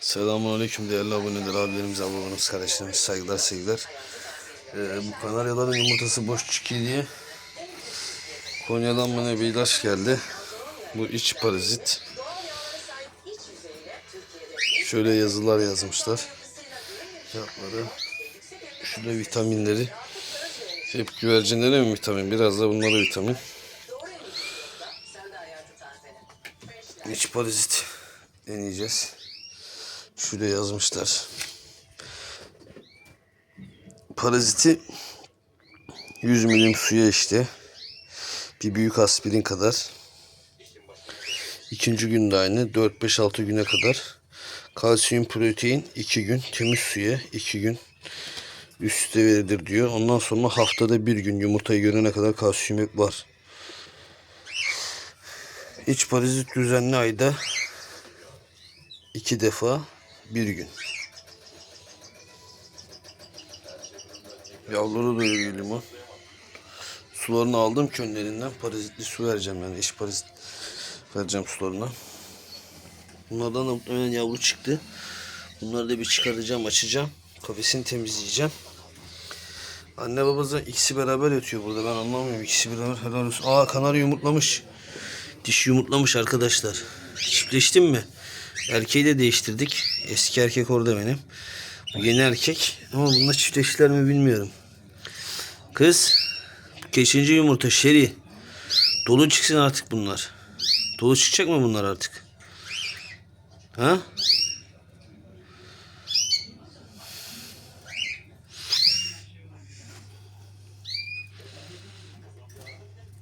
Selamünaleyküm değerli aboneler, abilerimiz, ablalarımız, kardeşlerimiz, saygılar, sevgiler. Ee, bu kanaryaların yumurtası boş çıkıyor diye Konya'dan bana bir ilaç geldi. Bu iç parazit. Şöyle yazılar yazmışlar. Fiyatları. Şurada vitaminleri. Hep güvercinlere mi vitamin? Biraz da bunlara vitamin. İç parazit deneyeceğiz. Şurada yazmışlar. Paraziti 100 milim suya işte. Bir büyük aspirin kadar. İkinci günde aynı. 4-5-6 güne kadar. Kalsiyum protein 2 gün. Temiz suya 2 gün. Üst seviyedir diyor. Ondan sonra haftada bir gün yumurtayı görene kadar kalsiyum hep var. İç parazit düzenli ayda iki defa bir gün. Yavruları doyuruyor limon. Sularını aldım könlerinden. Parazitli su vereceğim yani. Eş parazit vereceğim sularına. Bunlardan da muhtemelen yavru çıktı. Bunları da bir çıkaracağım, açacağım. Kafesini temizleyeceğim. Anne babası ikisi beraber yatıyor burada. Ben anlamıyorum. İkisi beraber helal olsun. Aa kanarya yumurtlamış. Dişi yumurtlamış arkadaşlar. Çiftleştim mi? Erkeği de değiştirdik. Eski erkek orada benim. Bu yeni erkek. Ama bunlar çiftleştiler mi bilmiyorum. Kız. Kaçıncı yumurta? Şeri. Dolu çıksın artık bunlar. Dolu çıkacak mı bunlar artık? Ha?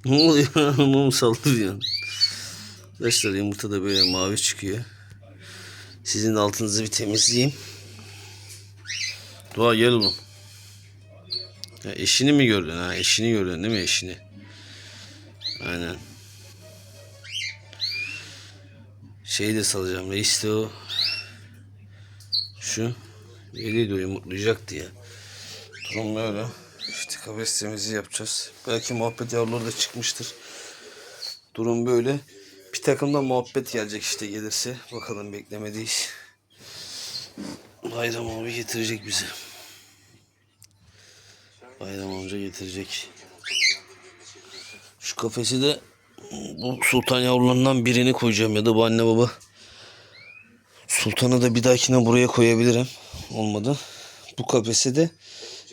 Ne oluyor? Mum saldırıyorsun. Arkadaşlar yumurta da böyle mavi çıkıyor. Sizin altınızı bir temizleyeyim. Doğa gel oğlum. Ya eşini mi gördün ha? Eşini gördün değil mi eşini? Aynen. Şeyi de salacağım. Reis de o. Şu. Yedi diyor yumurtlayacaktı ya. Durum böyle. İşte kafes yapacağız. Belki muhabbet yavruları da çıkmıştır. Durum böyle. Bir takımda muhabbet gelecek işte gelirse. Bakalım beklemedeyiz. Bayram abi getirecek bizi. Bayram amca getirecek. Şu kafesi de bu sultan yavrularından birini koyacağım ya da bu anne baba. Sultanı da bir dahakine buraya koyabilirim. Olmadı. Bu kafesi de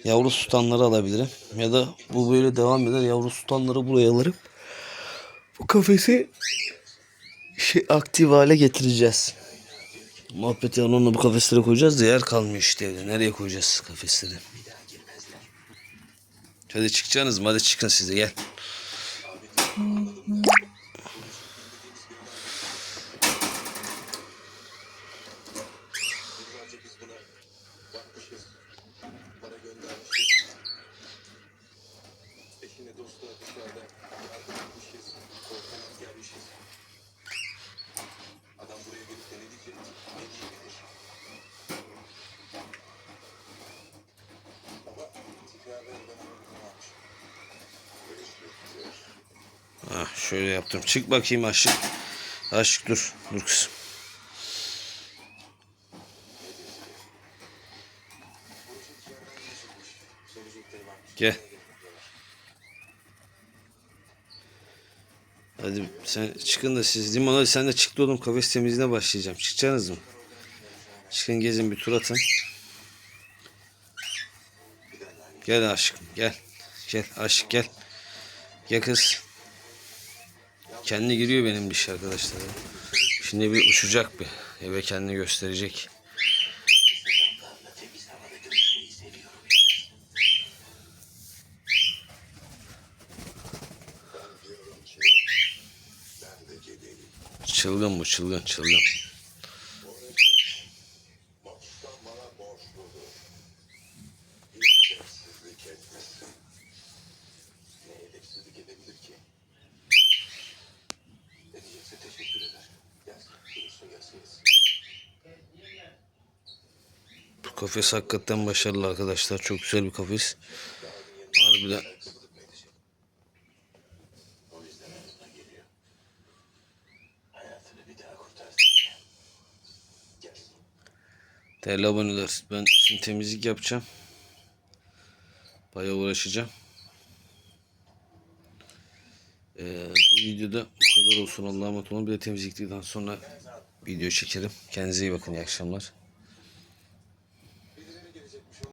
yavru sultanları alabilirim. Ya da bu böyle devam eder. Yavru sultanları buraya alırım. Bu kafesi şey aktif hale getireceğiz. Muhabbet yani onunla bu kafeslere koyacağız da yer kalmıyor işte evde. Nereye koyacağız kafesleri? Hadi çıkacaksınız mı? Hadi çıkın size gel. Şöyle yaptım. Çık bakayım aşık. Aşık dur. Dur kızım. Gel. Hadi sen çıkın da siz limon hadi sen de çık oğlum kafes temizliğine başlayacağım. Çıkacaksınız mı? Çıkın gezin bir tur atın. Gel aşkım gel. Gel aşık gel. Gel kız. Kendi giriyor benim dişi arkadaşlar. Şimdi bir uçacak bir. Eve kendini gösterecek. Çılgın bu çılgın çılgın. Kafes hakikaten başarılı arkadaşlar. Çok güzel bir kafes. Harbiden. Değerli aboneler ben şimdi temizlik yapacağım. Bayağı uğraşacağım. Ee, bu videoda bu kadar olsun. Allah'a emanet olun. Bir de temizlikten sonra video çekelim. Kendinize iyi bakın. İyi akşamlar.